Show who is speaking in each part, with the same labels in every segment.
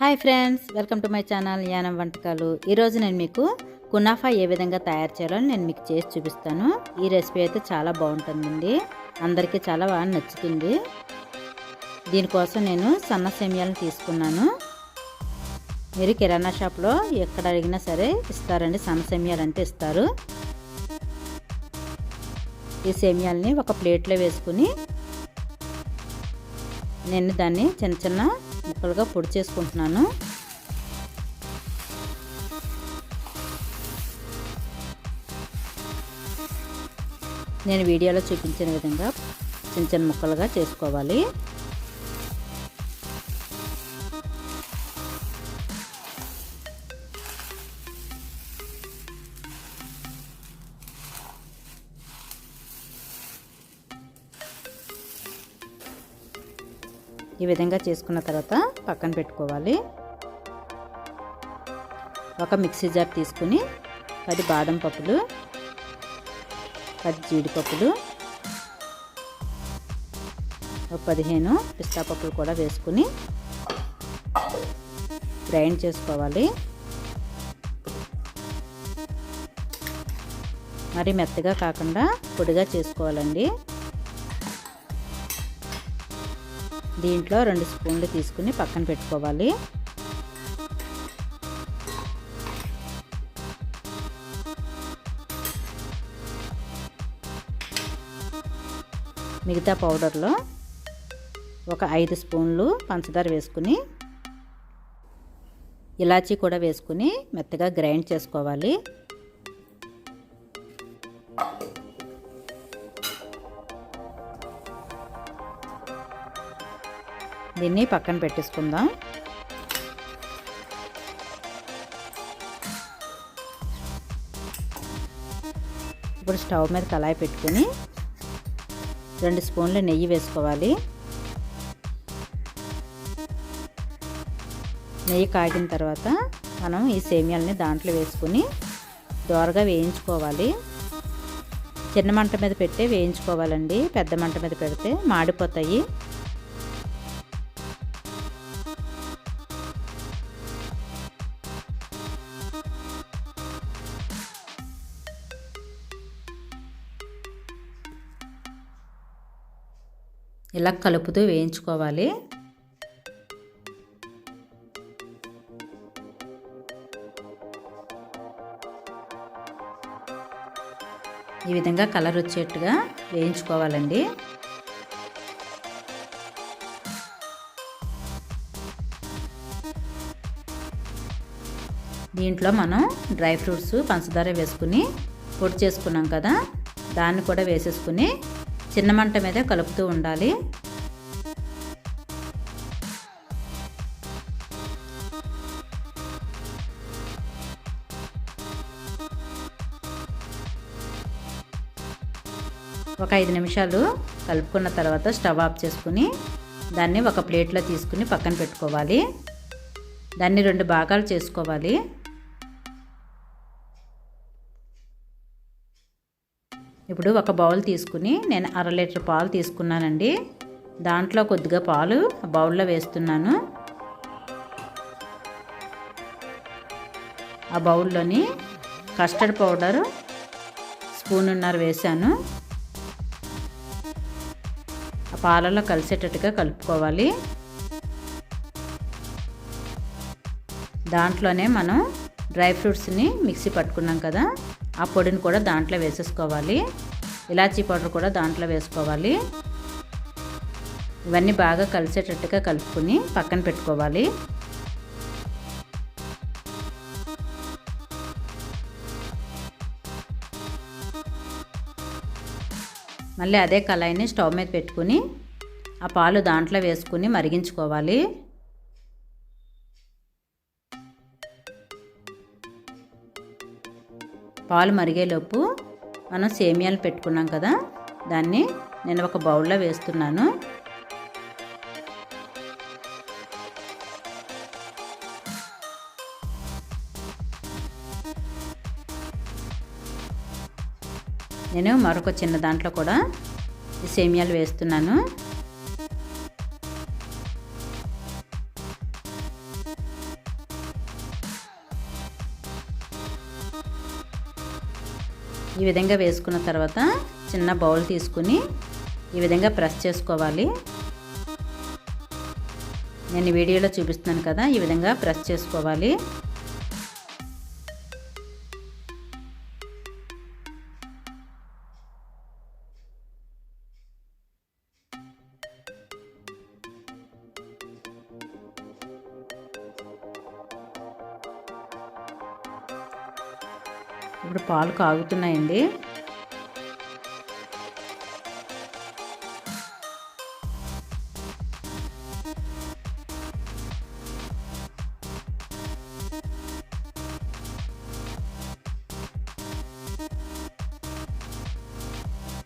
Speaker 1: Hi friends welcome to my channel Yanam వంటకాలు. ఈరోజు నేను మీకు కునాఫా ఏ విధంగా తయారు చేయాలో నేను మీకు చేసి చూపిస్తాను. ఈ రెసిపీ అయితే చాలా బాగుంటుందండి. అందరికీ చాలా బాగా నచ్చుతుంది. దీనికోసం నేను సన్న సేమియాలను తీసుకున్నాను. మీరు కిరాణా షాప్లో ఎక్కడ అడిగినా సరే ఇస్తారండి. సన్న సేమియాలు అంటే ఇస్తారు. ఈ సేమియాలని ఒక ప్లేట్లో వేసుకుని నేను దాన్ని చిన్న చిన్న ముక్కలుగా పొడి చేసుకుంటున్నాను. నేను వీడియోలో చూపించిన విధంగా చిన్న చిన్న ముక్కలుగా చేసుకోవాలి. ఈ విధంగా చేసుకున్న తర్వాత పక్కన పెట్టుకోవాలి. ఒక మిక్సీ జార్ తీసుకుని పది బాదం పప్పులు పది జీడిపప్పులు ఒక పదిహేను పిస్తా పప్పులు కూడా వేసుకుని గ్రైండ్ చేసుకోవాలి. మరి మెత్తగా కాకుండా పొడిగా చేసుకోవాలండి. దీంట్లో రెండు స్పూన్లు తీసుకుని పక్కన పెట్టుకోవాలి. మిగతా పౌడర్లో ఒక ఐదు స్పూన్లు పంచదార వేసుకుని ఇలాచీ కూడా వేసుకుని మెత్తగా గ్రైండ్ చేసుకోవాలి. దీన్ని పక్కన పెట్టేసుకుందాం. ఇప్పుడు స్టవ్ మీద కళాయి పెట్టుకుని రెండు స్పూన్లు నెయ్యి వేసుకోవాలి. నెయ్యి కాగిన తర్వాత మనం ఈ సేమియాలని దాంట్లో వేసుకుని దోరగా వేయించుకోవాలి. చిన్న మంట మీద పెట్టి వేయించుకోవాలండి. పెద్ద మంట మీద పెడితే మాడిపోతాయి. ఇలా కలుపుతూ వేయించుకోవాలి. ఈ విధంగా కలర్ వచ్చేట్టుగా వేయించుకోవాలండి. దీంట్లో మనం డ్రై ఫ్రూట్స్ పంచదార వేసుకుని పొడి చేసుకున్నాం కదా దాన్ని కూడా వేసేసుకుని చిన్న మంట మీద కలుపుతూ ఉండాలి. ఒక ఐదు నిమిషాలు కలుపుకున్న తర్వాత స్టవ్ ఆఫ్ చేసుకుని దాన్ని ఒక ప్లేట్లో తీసుకుని పక్కన పెట్టుకోవాలి. దాన్ని రెండు భాగాలు చేసుకోవాలి. ఇప్పుడు ఒక బౌల్ తీసుకుని నేను అర లీటర్ పాలు తీసుకున్నానండి. దాంట్లో కొద్దిగా పాలు బౌల్లో వేస్తున్నాను. ఆ బౌల్లోని కస్టర్డ్ పౌడర్ స్పూనున్నర వేసాను ఆ పాలలో కలిసేటట్టుగా కలుపుకోవాలి. దాంట్లోనే మనం డ్రై ఫ్రూట్స్ని మిక్సీ పట్టుకున్నాం కదా. ఆ పొడిని కూడా దాంట్లో వేసేసుకోవాలి. ఇలాచీ పౌడర్ కూడా దాంట్లో వేసుకోవాలి. ఇవన్నీ బాగా కలిసేటట్టుగా కలుపుకుని పక్కన పెట్టుకోవాలి. మళ్ళీ అదే కళాయిని స్టవ్ మీద పెట్టుకుని ఆ పాలు దాంట్లో వేసుకుని మరిగించుకోవాలి. పాలు మరిగేలోపు మనం సేమియాలు పెట్టుకున్నాం కదా దాన్ని నేను ఒక బౌల్లో వేస్తున్నాను. నేను మరొక చిన్న దాంట్లో కూడా సేమియాలు వేస్తున్నాను. విధంగా వేసుకున్న తర్వాత చిన్న బౌల్ తీసుకుని ఈ విధంగా ప్రెస్ చేసుకోవాలి. నేను వీడియోలో చూపిస్తున్నాను కదా ఈ విధంగా ప్రెస్ చేసుకోవాలి. ఇప్పుడు పాలు కాగుతున్నాయండి.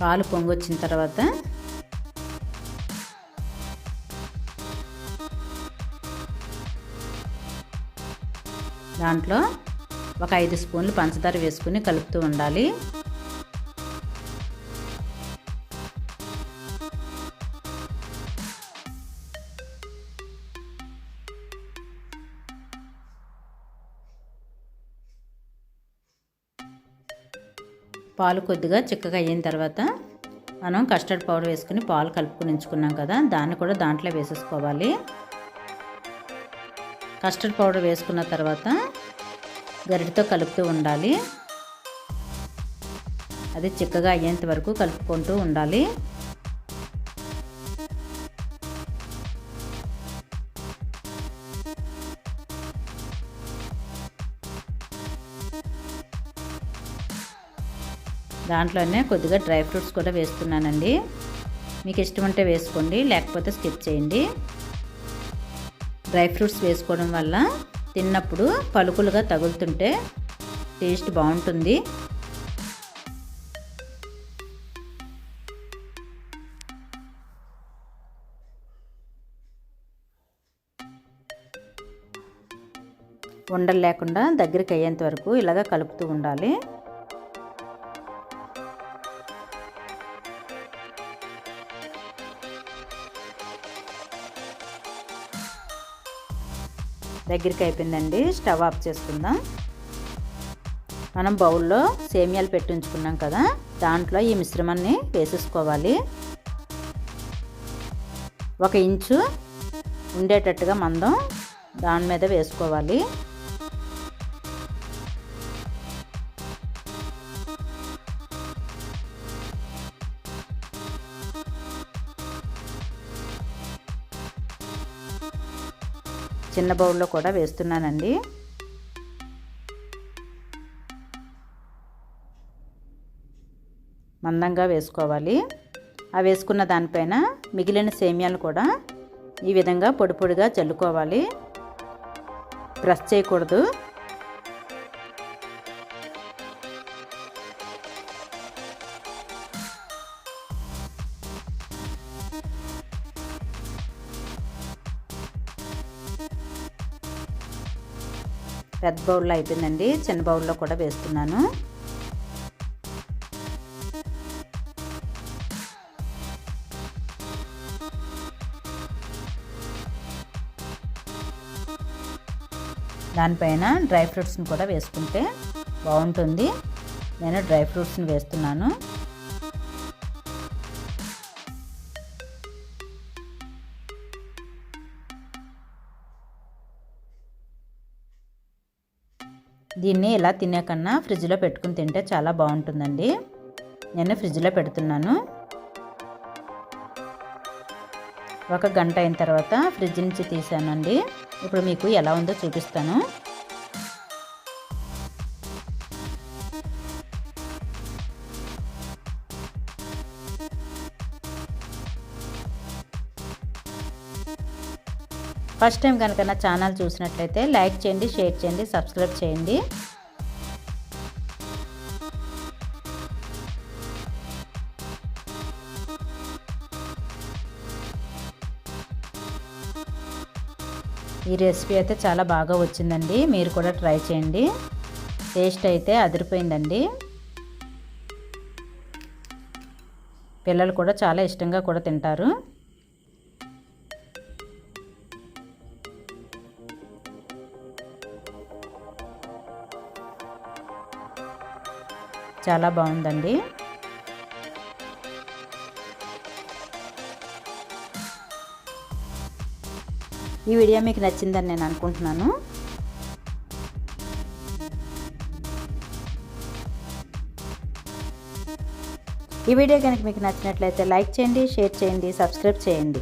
Speaker 1: పాలు పొంగొచ్చిన తర్వాత దాంట్లో ఒక ఐదు స్పూన్లు పంచదార వేసుకుని కలుపుతూ ఉండాలి. పాలు కొద్దిగా చిక్కగా అయిన తర్వాత మనం కస్టర్డ్ పౌడర్ వేసుకుని పాలు కలుపుకొని ఉంచుకున్నాం కదా దాన్ని కూడా దాంట్లో వేసేసుకోవాలి. కస్టర్డ్ పౌడర్ వేసుకున్న తర్వాత గరిటతో కలుపుతూ ఉండాలి. అది చిక్కగా అయ్యేంత వరకు కలుపుకుంటూ ఉండాలి. దాంట్లోనే కొద్దిగా డ్రై ఫ్రూట్స్ కూడా వేస్తున్నానండి. మీకు ఇష్టం ఉంటే వేసుకోండి లేకపోతే స్కిప్ చేయండి. డ్రై ఫ్రూట్స్ వేసుకోవడం వల్ల తిన్నప్పుడు పలుకులుగా తగులుతుంటే టేస్ట్ బాగుంటుంది. ఉండలు లేకుండా దగ్గరికి అయ్యేంత వరకు ఇలాగ కలుపుతూ ఉండాలి. దగ్గరికి అయిపోయిందండి. స్టవ్ ఆఫ్ చేసుకుందాం. మనం బౌల్లో సేమియాలు పెట్టి ఉంచుకున్నాం కదా దాంట్లో ఈ మిశ్రమాన్ని వేసేసుకోవాలి. ఒక ఇంచు ఉండేటట్టుగా మందం దాని మీద వేసుకోవాలి. చిన్న బౌల్లో కూడా వేస్తున్నానండి. మందంగా వేసుకోవాలి. ఆ వేసుకున్న దానిపైన మిగిలిన సేమియాలు కూడా ఈ విధంగా పొడి పొడిగా చల్లుకోవాలి. ప్రెస్ చేయకూడదు. పెద్ద బౌల్లో అయిపోయిందండి. చిన్న బౌల్లో కూడా వేస్తున్నాను. దానిపైన డ్రై ఫ్రూట్స్ని కూడా వేసుకుంటే బాగుంటుంది. నేను డ్రై ఫ్రూట్స్ని వేస్తున్నాను. దీన్ని ఇలా తినేకన్నా ఫ్రిడ్జ్లో పెట్టుకుని తింటే చాలా బాగుంటుందండి. నేను ఫ్రిడ్జ్లో పెడుతున్నాను. ఒక గంట అయిన తర్వాత ఫ్రిడ్జ్ నుంచి తీసానండి. ఇప్పుడు మీకు ఎలా ఉందో చూపిస్తాను. ఫస్ట్ టైం కనుక నా ఛానల్ చూసినట్లయితే లైక్ చేయండి షేర్ చేయండి సబ్స్క్రైబ్ చేయండి. ఈ రెసిపీ అయితే చాలా బాగా వచ్చిందండి. మీరు కూడా ట్రై చేయండి. టేస్ట్ అయితే అదిరిపోయిందండి. పిల్లలు కూడా చాలా ఇష్టంగా కూడా తింటారు. చాలా బాగుందండి. ఈ వీడియో మీకు నచ్చిందని నేను అనుకుంటున్నాను. ఈ వీడియో కనుక మీకు నచ్చినట్లయితే లైక్ చేయండి షేర్ చేయండి సబ్స్క్రైబ్ చేయండి.